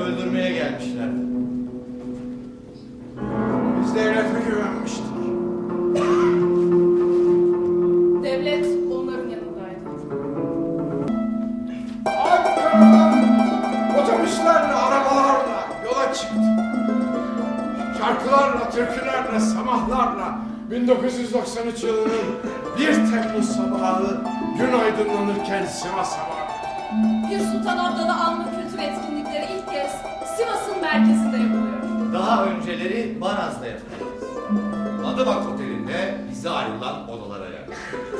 Öldürmeye gelmişlerdi. Biz devlete güvenmiştik. Devlet onların yanındaydı. Ankara'dan otobüslerle, arabalarla yola çıktı. Şarkılarla, türkülerle, samahlarla 1993 yılının 1 Temmuz sabahı gün aydınlanırken Sivas'a vardı. Pir Sultan Abdal'a anma kültür etkinlikleri ilk kez Sivas'ın merkezinde yapılıyor. Daha önceleri Banaz'da yapıldı. Madımak Oteli'nde bize ayrılan odalara yer.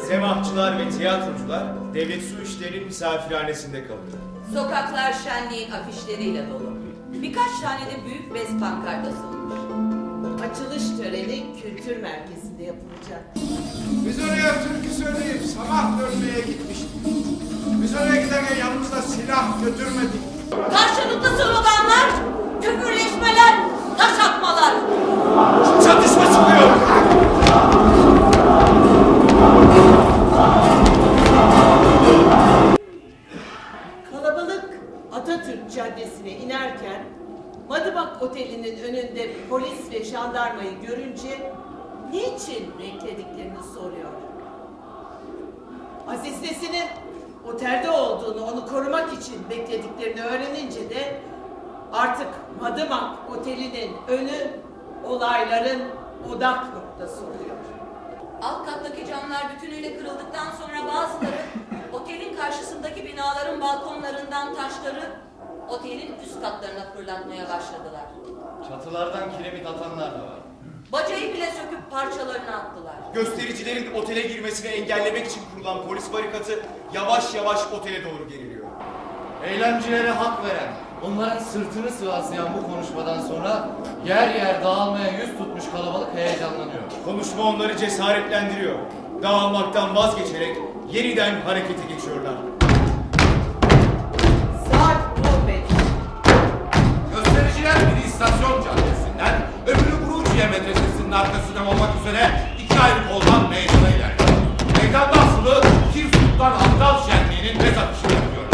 Semahçılar ve tiyatrocular devlet su işlerinin misafirhanesinde kalıyor. Sokaklar şenliğin afişleriyle dolu. Birkaç tane de büyük bez pankart asılmış. Açılış töreni kültür merkezinde yapılacak. Biz oraya türkü söyleyip sabah dönmeye gitmiştik. Biz oraya giderken yanımızda silah götürmedik. Karşılıklı sloganlar, küfürleşmeler, taş atmalar. Çatışma çıkıyor. Kalabalık Atatürk Caddesi'ne inerken Madımak Oteli'nin önünde polis ve jandarmayı görünce niçin beklediklerini soruyor. Aziz Nesin'in otelde olduğunu, onu korumak için beklediklerini öğrenince de artık Madımak Oteli'nin önü olayların odak noktası oluyor. Alt kattaki camlar bütünüyle kırıldıktan sonra bazıları otelin karşısındaki binaların balkonlarından taşları otelin üst katlarına fırlatmaya başladılar. Çatılardan kiremit atanlar da var. Bacayı bile söküp parçalarına attılar. Göstericilerin otele girmesini engellemek için kurulan polis barikatı yavaş yavaş otele doğru geriliyor. Eylemcilere hak veren, onların sırtını sıvazlayan bu konuşmadan sonra yer yer dağılmaya yüz tutmuş kalabalık heyecanlanıyor. Konuşma onları cesaretlendiriyor. Dağılmaktan vazgeçerek yeniden harekete geçiyorlar. Saat 15. Göstericiler biri istasyon caddesinden, öbürü Buruciye Medresesi'nin arkasından olmak üzere iki ayrı koldan meydana ilerliyor. Meydanda asılı Kir Sultan Abdal Şenliği'nin bez atışını yapıyor.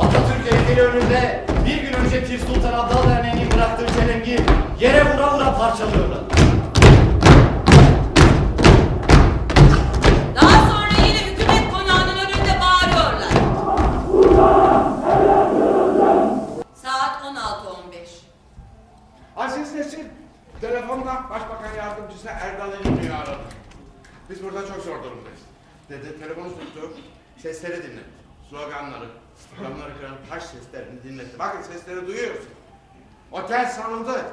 Atatürk heykeli önünde bir gün önce Pir Sultan Abdal Derneği'nin bıraktığı çelengi yere vura vura parçalıyorlar. Nesin telefonla Başbakan Yardımcısı Erdal İnönü'yü aradı. Biz burada çok zor durumdayız. Dedi telefonu tuttu, sesleri dinletti. Sloganları, camları kıran taş seslerini dinletti. Bakın sesleri duyuyorsun. Otel sanıldı.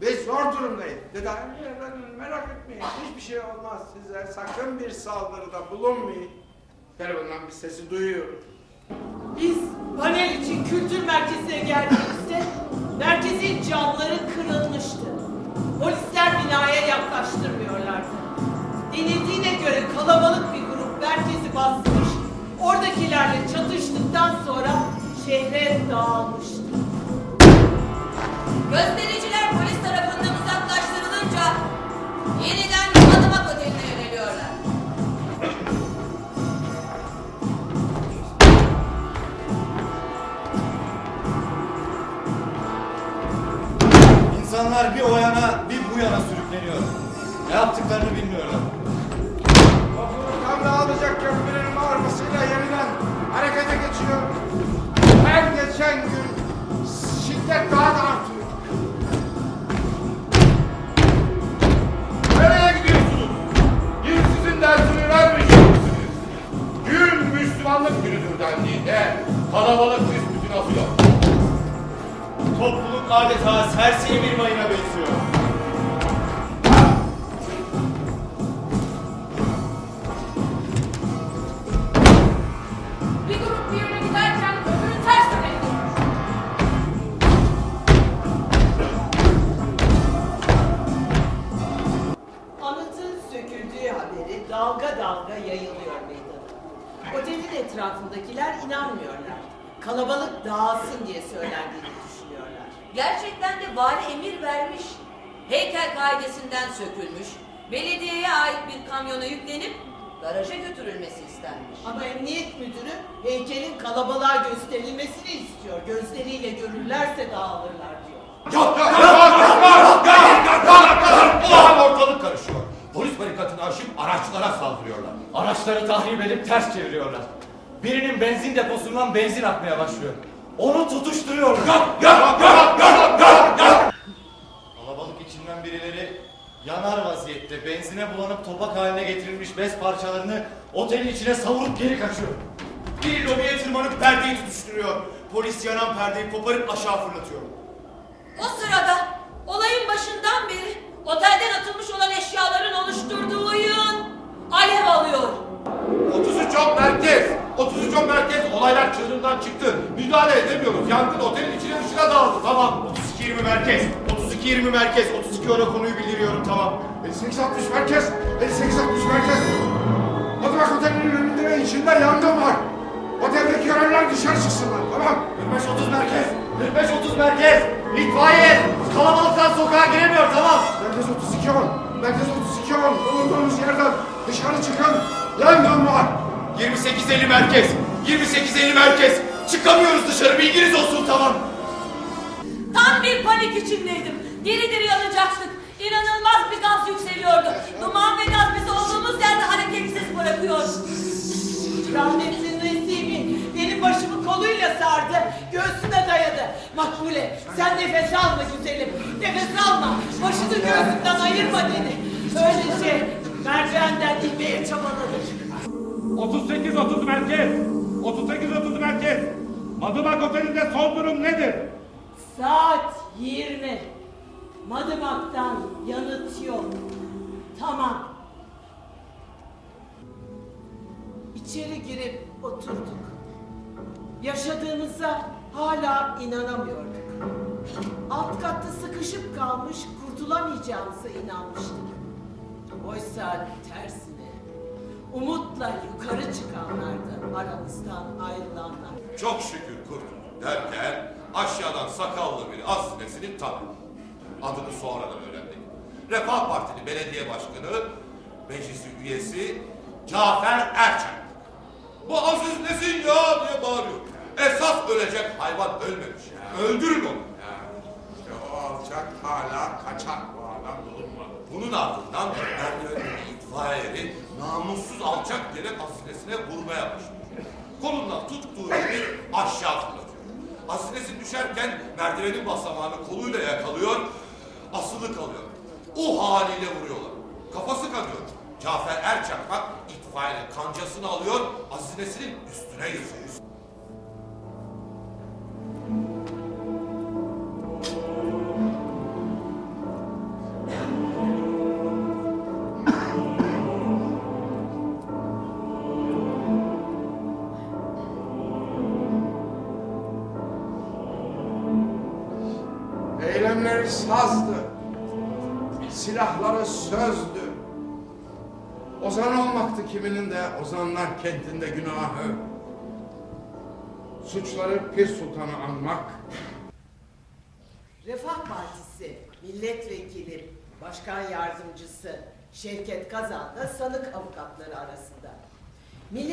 Biz zor durumdayız. Dedi "Hayır efendim merak etmeyin hiçbir şey olmaz size. Sakın bir saldırıda bulunmayın. Telefondan bir sesi duyuyoruz. Biz panel için kültür merkezine geldiğimizde merkezin camları kırılmıştı. Polisler binaya yaklaştırmıyorlardı. Denildiğine göre kalabalık bir grup merkezi basmış, oradakilerle çatıştıktan sonra şehre dağılmıştı. Göstericiler İnsanlar bir o yana bir bu yana sürükleniyor. Ne yaptıklarını bilmiyorlar. Topluluk tam dağılacak köprülerin bağırmasıyla yeniden harekete geçiyor. Her geçen gün şiddet daha da artıyor. Nereye gidiyorsunuz? Bir sizin dersini vermeyeceksiniz. Gün Müslümanlık günüdür dendiğinde kalabalık büsbütün asıyor. Topluluk adeta serseri bir mayına benziyor. Bir grup bir yöne giderken öbürü ters gidiyor. Anıtın söküldüğü haberi dalga dalga yayılıyor meydana. Otelin etrafındakiler inanmıyorlar. Kalabalık dağılsın diye de vali emir vermiş. Heykel kaidesinden sökülmüş, belediyeye ait bir kamyona yüklenip garaja götürülmesi istenmiş. Ama emniyet müdürü heykelin kalabalığa gösterilmesini istiyor. Gözleriyle görürlerse dağılırlar diyor. Yok yok yok yok yok yok ortalık karışıyor. Polis barikatını aşıp araçlara saldırıyorlar. Araçları tahrip edip ters çeviriyorlar. Birinin benzin deposundan benzin akmaya başlıyor. Onu tutuşturuyorlar. Yok yok yok yok yok yok. Kalabalık içinden birileri yanar vaziyette benzine bulanıp topak haline getirilmiş bez parçalarını otelin içine savurup geri kaçıyor. Biri lobiye tırmanıp perdeyi tutuşturuyor. Polis yanan perdeyi koparıp aşağı fırlatıyor. O sırada Yangın otelin içine dışına dağıldı. Tamam. 32-20 merkez. 32-20 merkez. 32 ona konuyu bildiriyorum tamam. 5860 merkez. 5860 merkez. Hadi bak otelin önünde ve içinde yangın var. Oteldeki görevliler dışarı çıksınlar. Tamam. 45-30 merkez. 45-30 merkez. İtfaiye kalabalıktan sokağa giremiyor tamam. Merkez 32 10. Merkez 32 10. Bulunduğunuz yerden dışarı çıkın. Yangın var. 28-50 merkez. 28-50 merkez. Çıkamıyoruz dışarı bilginiz olsun tamam. Tam bir panik içindeydim. Diri diri yanacaktık. İnanılmaz bir gaz yükseliyordu. Duman ve gaz bizi olduğumuz yerde hareketsiz bırakıyor. Rahmetli Nesibi benim başımı koluyla sardı, göğsüme dayadı. Makbule sen nefes alma güzelim, nefes alma. Başını göğsünden ayırma dedi. Öylece merdivenden inmeye çabaladı. 38-30 merkez. 38-30 merkez. Madımak Oteli'nde son durum nedir? Saat 20. Madımak'tan yanıt yok. Tamam. İçeri girip oturduk. Yaşadığımıza hala inanamıyorduk. Alt katta sıkışıp kalmış kurtulamayacağımıza inanmıştık. Oysa tersine umutla yukarı çıkanlardı aramızdan ayrılanlar. Çok şükür kurtulduk derken aşağıdan sakallı bir aslesini tanıdık. Adını sonradan öğrendik. Refah Partili Belediye Başkanı, meclis üyesi Cafer Erçak. Bu Aziz nesin ya diye bağırıyor. Esas ölecek hayvan ölmemiş. Öldürün onu. İşte o alçak hala kaçak bu adam bulunmadı. Bunun ardından merdivendeki itfaiyeli namussuz alçak diyerek asinesine vurmaya başlıyor. Kolundan tuttuğu gibi aşağı fırlatıyor. Asinesi düşerken merdivenin basamağını koluyla yakalıyor, asılı kalıyor. O haliyle vuruyorlar. Kafası kanıyor. Cafer Erçakmak itfaiyenin kancasını alıyor, asinesinin üstüne yıkıyor. Eylemleri sazdı. Silahları sözdü. Ozan olmaktı kiminin de Ozanlar kentinde günahı. Suçları Pir Sultan'ı anmak. Refah Partisi milletvekili başkan yardımcısı Şevket Kazan da sanık avukatları arasında. Millet